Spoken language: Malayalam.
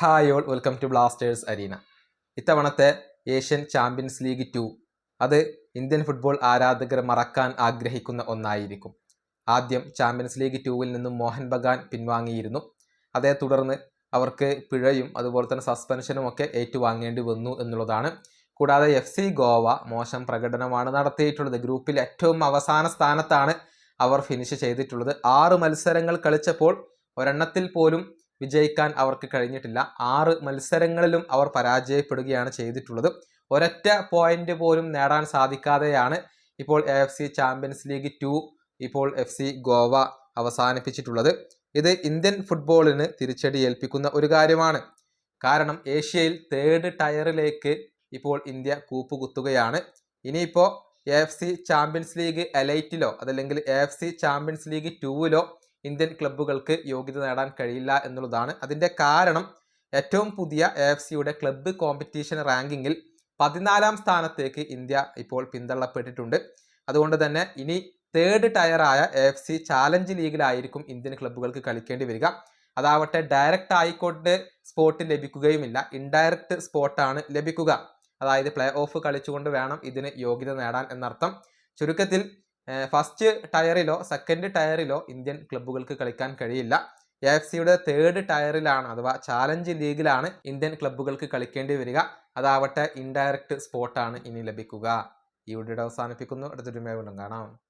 Hi all welcome to Blasters Arena ഇത്തവണത്തെ ഏഷ്യൻ ചാമ്പ്യൻസ് ലീഗ് ടു അത് ഇന്ത്യൻ ഫുട്ബോൾ ആരാധകർ മറക്കാൻ ആഗ്രഹിക്കുന്ന ഒന്നായിരിക്കും. ആദ്യം ചാമ്പ്യൻസ് ലീഗ് ടുവിൽ നിന്നും മോഹൻ ബഗാൻ പിൻവാങ്ങിയിരുന്നു. അതേ തുടർന്ന് അവർക്ക് പിഴയും അതുപോലെ തന്നെ സസ്പെൻഷനും ഒക്കെ ഏറ്റുവാങ്ങേണ്ടി വന്നു എന്നുള്ളതാണ്. കൂടാതെ എഫ് സി ഗോവ മോശം പ്രകടനമാണ് നടത്തിയിട്ടുള്ളത്. ഗ്രൂപ്പിൽ ഏറ്റവും അവസാന സ്ഥാനത്താണ് അവർ ഫിനിഷ് ചെയ്തിട്ടുള്ളത്. ആറ് മത്സരങ്ങൾ കളിച്ചപ്പോൾ ഒരെണ്ണത്തിൽ പോലും വിജയിക്കാൻ അവർക്ക് കഴിഞ്ഞിട്ടില്ല. ആറ് മത്സരങ്ങളിലും അവർ പരാജയപ്പെടുകയാണ് ചെയ്തിട്ടുള്ളത്. ഒരൊറ്റ പോയിന്റ് പോലും നേടാൻ സാധിക്കാതെയാണ് ഇപ്പോൾ F C champions league two ഇപ്പോൾ എഫ് സി ഗോവ അവസാനിപ്പിച്ചിട്ടുള്ളത്. ഇത് ഇന്ത്യൻ ഫുട്ബോളിന് തിരിച്ചടി ഏൽപ്പിക്കുന്ന ഒരു കാര്യമാണ്. കാരണം ഏഷ്യയിൽ തേർഡ് ടയറിലേക്ക് ഇപ്പോൾ ഇന്ത്യ കൂപ്പുകുത്തുകയാണ്. ഇനിയിപ്പോൾ എഫ് സി ചാമ്പ്യൻസ് ലീഗ് എലൈറ്റിലോ അതല്ലെങ്കിൽ എഫ് സി ചാമ്പ്യൻസ് ലീഗ് ടൂവിലോ ഇന്ത്യൻ ക്ലബ്ബുകൾക്ക് യോഗ്യത നേടാൻ കഴിയില്ല എന്നുള്ളതാണ്. അതിന്റെ കാരണം ഏറ്റവും പുതിയ എ എഫ് സിയുടെ ക്ലബ്ബ് കോമ്പറ്റീഷൻ റാങ്കിങ്ങിൽ പതിനാലാം സ്ഥാനത്തേക്ക് ഇന്ത്യ ഇപ്പോൾ പിന്തള്ളപ്പെട്ടിട്ടുണ്ട്. അതുകൊണ്ട് തന്നെ ഇനി തേർഡ് ടയറായ എ എഫ് സി ചാലഞ്ച് ലീഗിലായിരിക്കും ഇന്ത്യൻ ക്ലബ്ബുകൾക്ക് കളിക്കേണ്ടി വരിക. അതാവട്ടെ ഡയറക്റ്റ് ആയിക്കോട്ട് സ്പോട്ട് ലഭിക്കുകയുമില്ല. ഇൻഡയറക്റ്റ് സ്പോട്ടാണ് ലഭിക്കുക. അതായത് പ്ലേ ഓഫ് കളിച്ചുകൊണ്ട് വേണം ഇതിന് യോഗ്യത നേടാൻ എന്നർത്ഥം. ചുരുക്കത്തിൽ ഫസ്റ്റ് ടയറിലോ സെക്കൻഡ് ടയറിലോ ഇന്ത്യൻ ക്ലബ്ബുകൾക്ക് കളിക്കാൻ കഴിയില്ല. എ എഫ് സിയുടെ തേർഡ് ടയറിലാണ് അഥവാ ചാലഞ്ച് ലീഗിലാണ് ഇന്ത്യൻ ക്ലബ്ബുകൾക്ക് കളിക്കേണ്ടി വരിക. അതാവട്ടെ ഇൻഡയറക്റ്റ് സ്പോട്ടാണ് ഇനി ലഭിക്കുക. ഈ വീഡിയോ അവസാനിപ്പിക്കുന്നു. അടുത്തൊരു വീണ്ടും കാണാം.